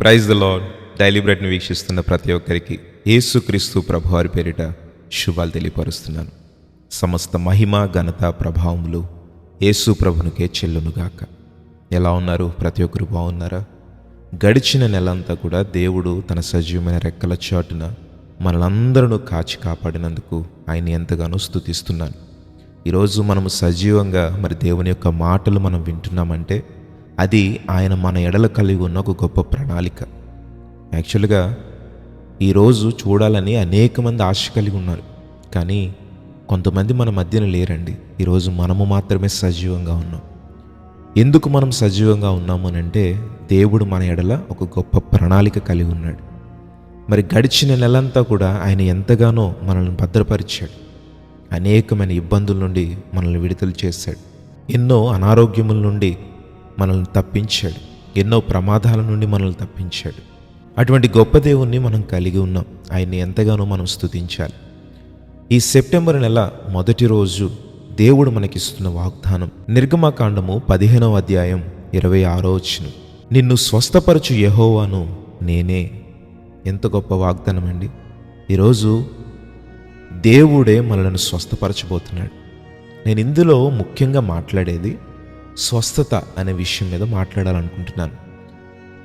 Praise the lord daily బ్రెడ్ని వీక్షిస్తున్న ప్రతి ఒక్కరికి యేసుక్రీస్తు ప్రభువారి పేరిట శుభాలు తెలియపరుస్తున్నాను. సమస్త మహిమ ఘనత ప్రభావములు యేసు ప్రభునికే చెల్లునుగాక. ఎలా ఉన్నారు? ప్రతి ఒక్కరు బాగున్నారా? గడిచిన నెలంతా కూడా దేవుడు తన సజీవమైన రెక్కల చాటున మనలందరూ కాచి కాపాడినందుకు ఆయన ఎంతగానో స్తుతిస్తున్నాను ఈరోజు మనము సజీవంగా మరి దేవుని యొక్క మాటలు మనం వింటున్నామంటే అది ఆయన మన ఎడల కలిగి ఉన్న ఒక గొప్ప ప్రణాళిక. యాక్చువల్గా ఈరోజు చూడాలని అనేక మంది ఆశ కలిగి ఉన్నారు. కానీ కొంతమంది మన మధ్యన లేరండి. ఈరోజు మనము మాత్రమే సజీవంగా ఉన్నాం. ఎందుకు మనం సజీవంగా ఉన్నాము అని అంటే దేవుడు మన ఎడల ఒక గొప్ప ప్రణాళిక కలిగి ఉన్నాడు. మరి గడిచిన నెలంతా కూడా ఆయన ఎంతగానో మనల్ని భద్రపరిచాడు. అనేకమైన ఇబ్బందుల నుండి మనల్ని విడుదల చేశాడు. ఎన్నో అనారోగ్యముల నుండి మనల్ని తప్పించాడు. ఎన్నో ప్రమాదాల నుండి మనల్ని తప్పించాడు. అటువంటి గొప్ప దేవుణ్ణి మనం కలిగి ఉన్నాం. ఆయన్ని ఎంతగానో మనం స్తుతించాలి. ఈ సెప్టెంబర్ నెల మొదటి రోజు దేవుడు మనకిస్తున్న వాగ్దానం. నిర్గమకాండము పదిహేనవ అధ్యాయం ఇరవై ఆరో వచ్చిన నిన్ను స్వస్థపరచు యహోవాను నేనే. ఎంత గొప్ప వాగ్దానం అండి ఈరోజు దేవుడే మనలను స్వస్థపరచబోతున్నాడు. నేను ఇందులో ముఖ్యంగా మాట్లాడేది స్వస్థత అనే విషయం మీద మాట్లాడాలనుకుంటున్నాను.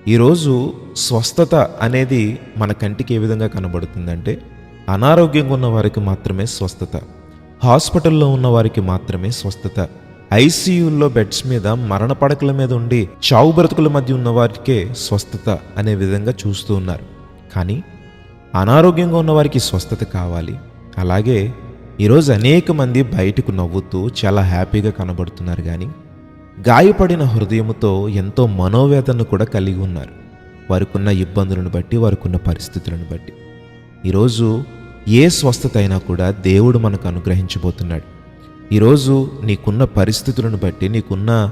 ఈరోజు స్వస్థత అనేది మన కంటికి ఏ విధంగా కనబడుతుందంటే అనారోగ్యంగా ఉన్న వారికి మాత్రమే స్వస్థత హాస్పిటల్లో ఉన్న వారికి మాత్రమే స్వస్థత ఐసీయూల్లో బెడ్స్ మీద మరణ పడకల మీద ఉండి చావు బ్రతుకుల మధ్య ఉన్న వారికే స్వస్థత అనే విధంగా చూస్తూ ఉన్నారు. కానీ అనారోగ్యంగా ఉన్న వారికి స్వస్థత కావాలి. అలాగే ఈరోజు అనేక మంది బయటకు నవ్వుతూ చాలా హ్యాపీగా కనబడుతున్నారు కానీ గాయపడిన హృదయముతో ఎంతో మనోవేదనను కూడా కలిగి ఉన్నారు. వారికున్న ఇబ్బందులను బట్టి వారికున్న పరిస్థితులను బట్టి. ఈరోజు ఏ స్వస్థత అయినా కూడా దేవుడు మనకు అనుగ్రహించబోతున్నాడు. ఈరోజు నీకున్న పరిస్థితులను బట్టి నీకున్న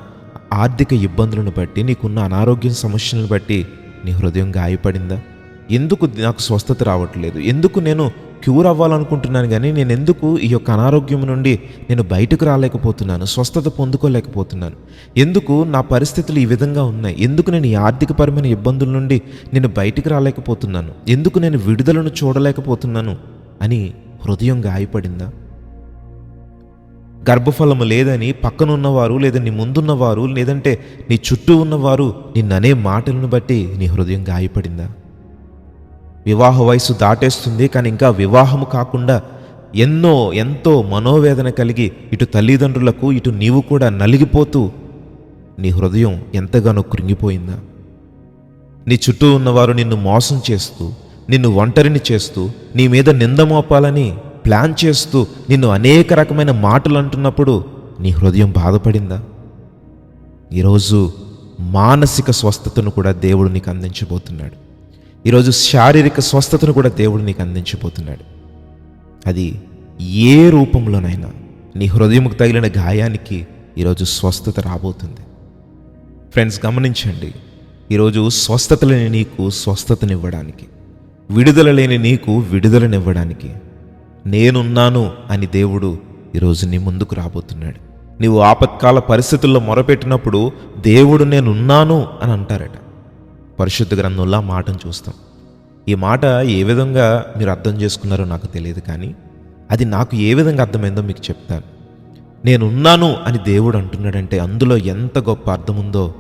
ఆర్థిక ఇబ్బందులను బట్టి నీకున్న అనారోగ్యం సమస్యలను బట్టి నీ హృదయం గాయపడిందా? ఎందుకు నాకు స్వస్థత రావట్లేదు? ఎందుకు నేను క్యూర్ అవ్వాలనుకుంటున్నాను కానీ నేను ఎందుకు ఈ యొక్క అనారోగ్యం నుండి నేను బయటకు రాలేకపోతున్నాను స్వస్థత పొందుకోలేకపోతున్నాను? ఎందుకు నా పరిస్థితులు ఈ విధంగా ఉన్నాయి? ఎందుకు నేను ఈ ఆర్థికపరమైన ఇబ్బందుల నుండి నేను బయటికి రాలేకపోతున్నాను? ఎందుకు నేను విడుదలను చూడలేకపోతున్నాను? అని హృదయం గాయపడిందా? గర్భఫలము లేదని పక్కనున్నవారు లేదా నీ ముందున్నవారు లేదంటే నీ చుట్టూ ఉన్నవారు నిన్ననే మాటలను బట్టి నీ హృదయం గాయపడిందా? వివాహ వయసు దాటేస్తుంది కానీ ఇంకా వివాహము కాకుండా ఎన్నో ఎంతో మనోవేదన కలిగి ఇటు తల్లిదండ్రులకు ఇటు నీవు కూడా నలిగిపోతూ నీ హృదయం ఎంతగానో కృంగిపోయిందా? నీ చుట్టూ ఉన్నవారు నిన్ను మోసం చేస్తూ నిన్ను ఒంటరిని చేస్తూ నీ మీద నింద మోపాలని ప్లాన్ చేస్తూ నిన్ను అనేక రకమైన మాటలు అంటున్నప్పుడు నీ హృదయం బాధపడిందా? ఈరోజు మానసిక స్వస్థతను కూడా దేవుడు నీకు అందించబోతున్నాడు. ఈరోజు శారీరక స్వస్థతను కూడా దేవుడు నీకు అందించబోతున్నాడు. అది ఏ రూపంలోనైనా నీ హృదయముకు తగిలిన గాయానికి ఈరోజు స్వస్థత రాబోతుంది. ఫ్రెండ్స్ గమనించండి ఈరోజు స్వస్థత లేని నీకు స్వస్థతనివ్వడానికి విడుదల లేని నీకు విడుదలనివ్వడానికి నేనున్నాను అని దేవుడు ఈరోజు నీ ముందుకు రాబోతున్నాడు. నీవు ఆపత్కాల పరిస్థితుల్లో మొరపెట్టినప్పుడు దేవుడు నేనున్నాను అని అంటారట. పరిశుద్ధ గ్రంథంలో ఆ మాటను చూస్తాం. ఈ మాట ఏ విధంగా మీరు అర్థం చేసుకున్నారో నాకు తెలియదు కానీ అది నాకు ఏ విధంగా అర్థమైందో మీకు చెప్తాను. నేనున్నాను అని దేవుడు అంటున్నాడంటే అందులో ఎంత గొప్ప అర్థం ఉందో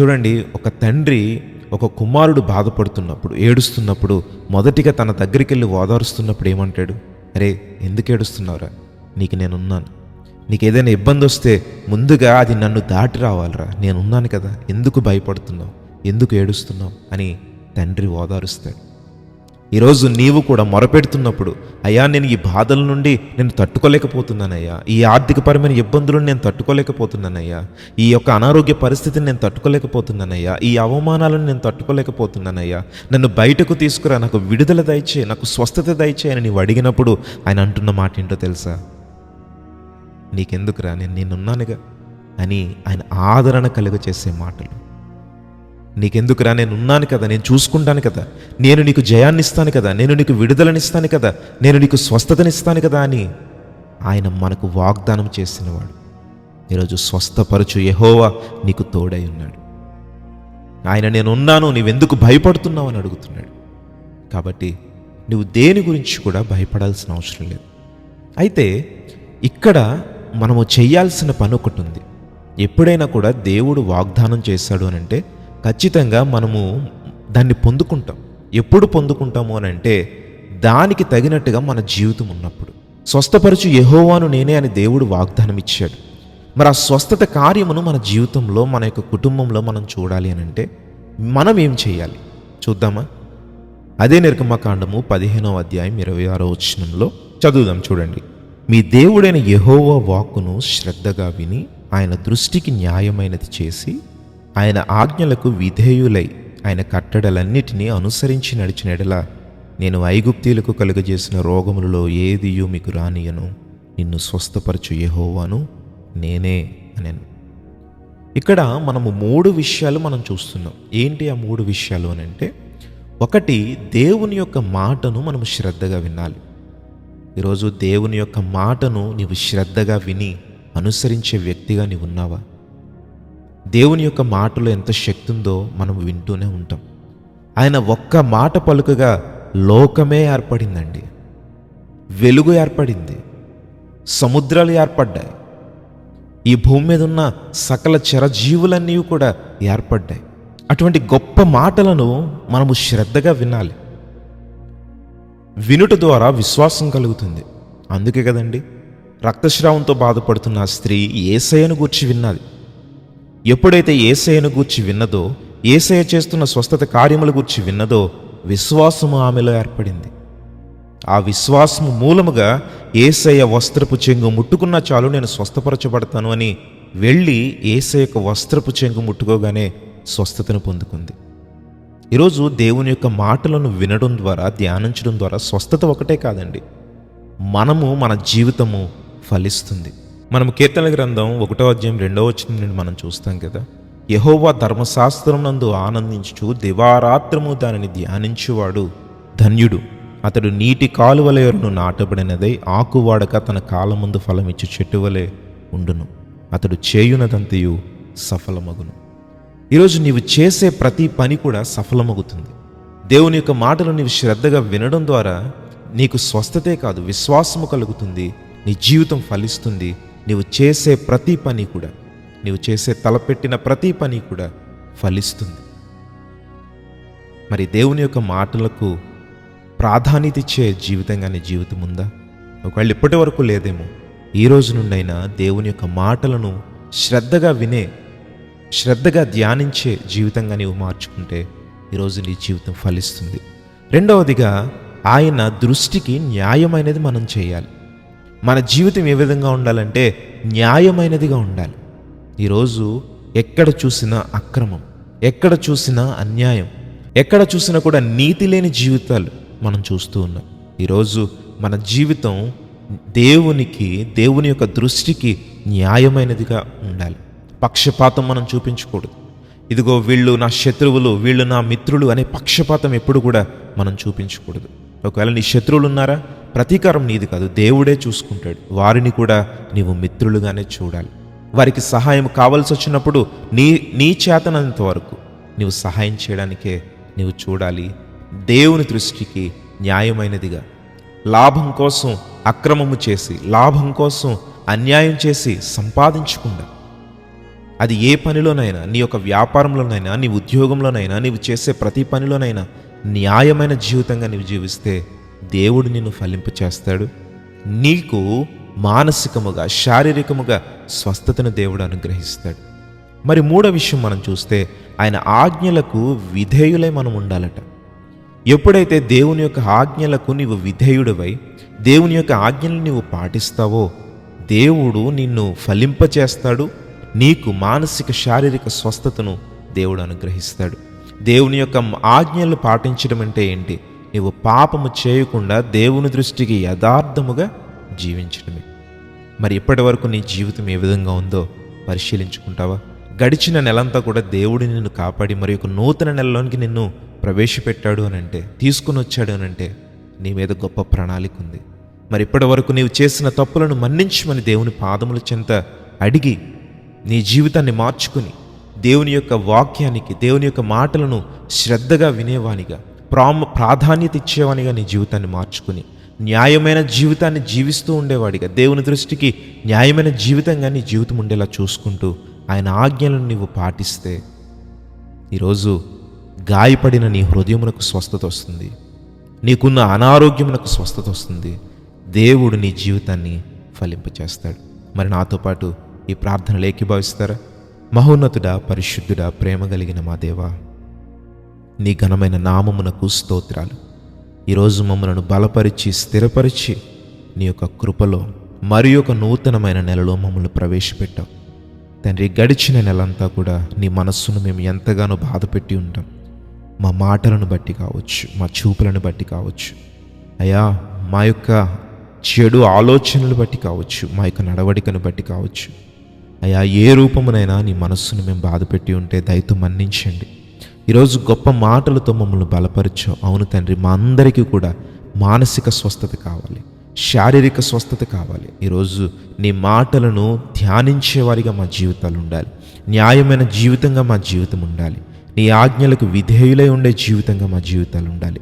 చూడండి ఒక తండ్రి ఒక కుమారుడు బాధపడుతున్నప్పుడు ఏడుస్తున్నప్పుడు మొదటిగా తన దగ్గరికి వెళ్ళి ఓదారుస్తున్నప్పుడు ఏమంటాడు? అరే ఎందుకు ఏడుస్తున్నావురా? నీకు నేనున్నాను. నీకు ఏదైనా ఇబ్బంది వస్తే ముందుగా అది నన్ను దాటి రావాలిరా. నేనున్నాను కదా. ఎందుకు భయపడుతున్నావు? ఎందుకు ఏడుస్తున్నావు అని తండ్రి ఓదారుస్తాడు. ఈరోజు నీవు కూడా మొరపెడుతున్నప్పుడు అయ్యా నేను ఈ బాధల నుండి నేను తట్టుకోలేకపోతున్నానయ్యా. ఈ ఆర్థికపరమైన ఇబ్బందులను నేను తట్టుకోలేకపోతున్నానయ్యా. ఈ యొక్క అనారోగ్య పరిస్థితిని నేను తట్టుకోలేకపోతున్నానయ్యా. ఈ అవమానాలను నేను తట్టుకోలేకపోతున్నానయ్యా. నన్ను బయటకు తీసుకురా నాకు విడుదల దయచే నాకు స్వస్థత దయచే అని నీవు అడిగినప్పుడు ఆయన అంటున్న మాట ఏంటో తెలుసా? నీకెందుకురా నేను నేనున్నానుగా అని ఆయన ఆదరణ కలుగ చేసే మాటలు. నీకెందుకురా నేను ఉన్నాను కదా నేను చూసుకుంటాను కదా. నేను నీకు జయాన్ని ఇస్తాను కదా నేను నీకు విడుదలనిస్తాను కదా నేను నీకు స్వస్థతనిస్తాను కదా అని ఆయన మనకు వాగ్దానం చేసినవాడు. ఈరోజు స్వస్థపరచు యహోవా నీకు తోడై ఉన్నాడు. ఆయన నేనున్నాను నీవెందుకు భయపడుతున్నావు? అని అడుగుతున్నాడు. కాబట్టి నువ్వు దేని గురించి కూడా భయపడాల్సిన అవసరం లేదు. అయితే ఇక్కడ మనము చేయాల్సిన పని ఒకటి ఉంది. ఎప్పుడైనా కూడా దేవుడు వాగ్దానం చేశాడు అని అంటే ఖచ్చితంగా మనము దాన్ని పొందుకుంటాం. ఎప్పుడు పొందుకుంటాము అని అంటే దానికి తగినట్టుగా మన జీవితం ఉన్నప్పుడు. స్వస్థపరచు యహోవాను నేనే అని దేవుడు వాగ్దానం ఇచ్చాడు మరి ఆ స్వస్థత కార్యమును మన జీవితంలో మన యొక్క కుటుంబంలో మనం చూడాలి అని అంటే మనం ఏం చేయాలి? చూద్దామా? అదే నిర్గమకాండము పదిహేనవ అధ్యాయం ఇరవై ఆరో వచనంలో చదువుదాం చూడండి. మీ దేవుడైన యహోవ వాక్కును శ్రద్ధగా విని ఆయన దృష్టికి న్యాయమైనది చేసి ఆయన ఆజ్ఞలకు విధేయులై ఆయన కట్టడలన్నిటినీ అనుసరించి నడిచినడల నేను ఐగుప్తీలకు కలుగజేసిన రోగములలో ఏదియు మీకు రానియను. నిన్ను స్వస్థపరచు యెహోవాను నేనే అనెను. ఇక్కడ మనము మూడు విషయాలు మనం చూస్తున్నాం. ఏంటి ఆ మూడు విషయాలు అని అంటే ఒకటి దేవుని యొక్క మాటను మనం శ్రద్ధగా వినాలి. ఈరోజు దేవుని యొక్క మాటను నీవు శ్రద్ధగా విని అనుసరించే వ్యక్తిగా నీవు ఉన్నావా? దేవుని యొక్క మాటలో ఎంత శక్తి ఉందో మనం వింటూనే ఉంటాం. ఆయన ఒక్క మాట పలుకగా లోకమే ఏర్పడిందండి. వెలుగు ఏర్పడింది. సముద్రాలు ఏర్పడ్డాయి. ఈ భూమి మీద ఉన్న సకల చరజీవులన్నీ కూడా ఏర్పడ్డాయి. అటువంటి గొప్ప మాటలను మనము శ్రద్ధగా వినాలి. వినుట ద్వారా విశ్వాసం కలుగుతుంది. అందుకే కదండి రక్తస్రావంతో బాధపడుతున్న స్త్రీ ఏసయ్యను గూర్చి విన్నది. ఎప్పుడైతే ఏసయ్యను గూర్చి విన్నదో ఏసయ్య చేస్తున్న స్వస్థత కార్యముల గూర్చి విన్నదో విశ్వాసము ఆమెలో ఏర్పడింది. ఆ విశ్వాసము మూలముగా ఏసయ్య వస్త్రపు చెంగు ముట్టుకున్న చాలు నేను స్వస్థపరచబడతాను అని వెళ్ళి ఏసయ్యకు వస్త్రపు చెంగు ముట్టుకోగానే స్వస్థతను పొందుకుంది. ఈరోజు దేవుని యొక్క మాటలను వినడం ద్వారా ధ్యానించడం ద్వారా స్వస్థత ఒకటే కాదండి. మనము మన జీవితము ఫలిస్తుంది. మనం కీర్తనల గ్రంథం ఒకటో అధ్యాయం రెండో వచ్చిన నుండి మనం చూస్తాం కదా. యహోవా ధర్మశాస్త్రం నందు ఆనందించు దివారాత్రము దానిని ధ్యానించువాడు ధన్యుడు. అతడు నీటి కాలువలయరును నాటబడినదై ఆకువాడక తన కాలముందు ఫలమిచ్చు చెట్టు వలె ఉండును. అతడు చేయునదంతయు సఫలమగును. ఈరోజు నీవు చేసే ప్రతి పని కూడా సఫలమవుతుంది దేవుని యొక్క మాటలు నీవు శ్రద్ధగా వినడం ద్వారా నీకు స్వస్థతే కాదు విశ్వాసము కలుగుతుంది నీ జీవితం ఫలిస్తుంది నీవు చేసే ప్రతి పని కూడా నీవు చేసే తలపెట్టిన ప్రతి పని కూడా ఫలిస్తుంది. మరి దేవుని యొక్క మాటలకు ప్రాధాన్యత ఇచ్చే జీవితంగానే జీవితం ఉందా? ఒకవేళ ఇప్పటి వరకు లేదేమో ఈ రోజు నుండైనా దేవుని యొక్క మాటలను శ్రద్ధగా వినే శ్రద్ధగా ధ్యానించే జీవితంగా నీవు మార్చుకుంటే ఈరోజు నీ జీవితం ఫలిస్తుంది. రెండవదిగా ఆయన దృష్టికి న్యాయమైనది మనం చేయాలి. మన జీవితం ఏ విధంగా ఉండాలంటే న్యాయమైనదిగా ఉండాలి. ఈరోజు ఎక్కడ చూసినా అక్రమం ఎక్కడ చూసినా అన్యాయం ఎక్కడ చూసినా కూడా నీతి లేని జీవితాలు మనం చూస్తూ ఉన్నాం. ఈరోజు మన జీవితం దేవునికి దేవుని యొక్క దృష్టికి న్యాయమైనదిగా ఉండాలి. పక్షపాతం మనం చూపించకూడదు. ఇదిగో వీళ్ళు నా శత్రువులు వీళ్ళు నా మిత్రులు అనే పక్షపాతం ఎప్పుడు కూడా మనం చూపించకూడదు. ఒకవేళ నీ శత్రువులు ఉన్నారా? ప్రతీకారం నీది కాదు. దేవుడే చూసుకుంటాడు. వారిని కూడా నీవు మిత్రులుగానే చూడాలి. వారికి సహాయం కావాల్సి వచ్చినప్పుడు నీ నీ చేతనంత వరకు నీవు సహాయం చేయడానికే నీవు చూడాలి. దేవుని దృష్టికి న్యాయమైనదిగా లాభం కోసం అక్రమము చేసి లాభం కోసం అన్యాయం చేసి సంపాదించకుండా. అది ఏ పనిలోనైనా నీ యొక్క వ్యాపారంలోనైనా నీ ఉద్యోగంలోనైనా నీవు చేసే ప్రతి పనిలోనైనా న్యాయమైన జీవితంగా నీవు జీవిస్తే దేవుడు నిన్ను ఫలింప చేస్తాడు. నీకు మానసికముగా శారీరకముగా స్వస్థతను దేవుడు అనుగ్రహిస్తాడు. మరి మూడో విషయం మనం చూస్తే ఆయన ఆజ్ఞలకు విధేయులై మనం ఉండాలట. ఎప్పుడైతే దేవుని యొక్క ఆజ్ఞలకు నీవు విధేయుడివై దేవుని యొక్క ఆజ్ఞలు నీవు పాటిస్తావో దేవుడు నిన్ను ఫలింపచేస్తాడు నీకు మానసిక శారీరక స్వస్థతను దేవుడు అనుగ్రహిస్తాడు. దేవుని యొక్క ఆజ్ఞలు పాటించడం అంటే ఏంటి? నీవు పాపము చేయకుండా దేవుని దృష్టికి యథార్థముగా జీవించడమే. మరి ఇప్పటి వరకు నీ జీవితం ఏ విధంగా ఉందో పరిశీలించుకుంటావా? గడిచిన నెలంతా కూడా దేవుడు నిన్ను కాపాడి మరి ఒక నూతన నెలలోనికి నిన్ను ప్రవేశపెట్టాడు అనంటే తీసుకుని వచ్చాడు అనంటే నీ మీద గొప్ప ప్రణాళిక ఉంది. మరి ఇప్పటి వరకు నీవు చేసిన తప్పులను మన్నించమని దేవుని పాదముల చెంత అడిగి నీ జీవితాన్ని మార్చుకుని దేవుని యొక్క వాక్యానికి దేవుని యొక్క మాటలను శ్రద్ధగా వినేవానిగా ప్రాము ప్రాధాన్యత ఇచ్చేవానిగా నీ జీవితాన్ని మార్చుకుని న్యాయమైన జీవితాన్ని జీవిస్తూ ఉండేవాడిగా. దేవుని దృష్టికి న్యాయమైన జీవితంగా నీ జీవితం ఉండేలా చూసుకుంటూ ఆయన ఆజ్ఞలను నీవు పాటిస్తే ఈరోజు గాయపడిన నీ హృదయమునకు స్వస్థత వస్తుంది. నీకున్న అనారోగ్యమునకు స్వస్థత వస్తుంది. దేవుడు నీ జీవితాన్ని ఫలింపచేస్తాడు. మరి నాతో పాటు ఈ ప్రార్థనలు ఏకీభవిస్తారా? మహోన్నతుడా పరిశుద్ధుడా ప్రేమ కలిగిన మా దేవా నీ ఘనమైన నామమునకు స్తోత్రాలు. ఈరోజు మమ్మలను బలపరిచి స్థిరపరిచి నీ యొక్క కృపలో మరి ఒక నూతనమైన నెలలో మమ్మల్ని ప్రవేశపెట్టావు. తండ్రి గడిచిన నెలంతా కూడా నీ మనస్సును మేము ఎంతగానో బాధపెట్టి ఉంటాం. మా మాటలను బట్టి కావచ్చు మా చూపులను బట్టి కావచ్చు. అయ్యా మా యొక్క చెడు ఆలోచనలు బట్టి కావచ్చు మా యొక్క నడవడికను బట్టి కావచ్చు. అయా ఏ రూపమునైనా నీ మనస్సును మేము బాధపెట్టి ఉంటే దయతో మన్నించండి. ఈరోజు గొప్ప మాటలతో మమ్మల్ని బలపరచు అవును తండ్రి మా అందరికీ కూడా మానసిక స్వస్థత కావాలి శారీరక స్వస్థత కావాలి. ఈరోజు నీ మాటలను ధ్యానించేవారిగా మా జీవితాలు ఉండాలి. న్యాయమైన జీవితంగా మా జీవితం ఉండాలి. నీ ఆజ్ఞలకు విధేయులై ఉండే జీవితంగా మా జీవితాలు ఉండాలి.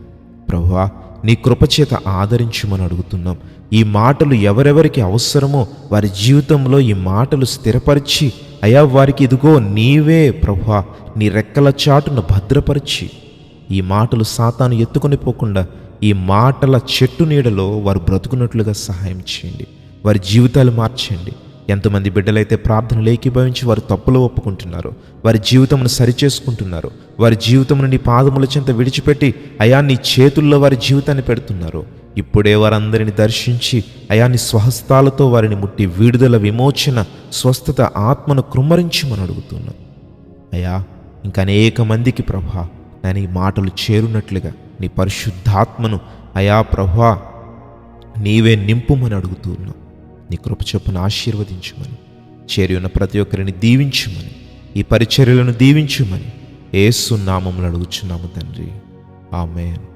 ప్రభువా నీ కృపచేత ఆదరించమని అడుగుతున్నాం. ఈ మాటలు ఎవరెవరికి అవసరమో వారి జీవితంలో ఈ మాటలు స్థిరపరిచి అయా వారికి ఇదిగో నీవే ప్రభా నీ రెక్కల చాటును భద్రపరిచి ఈ మాటలు సాతాను ఎత్తుకొని పోకుండా ఈ మాటల చెట్టు నీడలో వారు బ్రతుకున్నట్లుగా సహాయం చేయండి. వారి జీవితాలు మార్చండి ఎంతమంది బిడ్డలైతే ప్రార్థనలు ఏకీభవించి వారు తప్పులు ఒప్పుకుంటున్నారు వారి జీవితమును సరిచేసుకుంటున్నారు వారి జీవితమును నీ పాదముల చెంత విడిచిపెట్టి అయా నీ చేతుల్లో వారి జీవితాన్ని పెడుతున్నారు. ఇప్పుడే వారందరిని దర్శించి అయా నీ స్వహస్తాలతో వారిని ముట్టి విడుదల విమోచన స్వస్థత ఆత్మను కృమ్మరించమని అడుగుతున్నా. అయా ఇంకా అనేక మందికి ప్రభా నేను ఈ మాటలు చేరునట్లుగా నీ పరిశుద్ధాత్మను అయా ప్రభా నీవే నింపుమని అడుగుతున్నా. నీ కృప చొప్పున ఆశీర్వదించుమని చేరి ఉన్న ప్రతి ఒక్కరిని దీవించుమని ఈ పరిచర్యలను దీవించుమని ఏసు నామములు అడుగుచున్నాము తండ్రి. ఆమెను.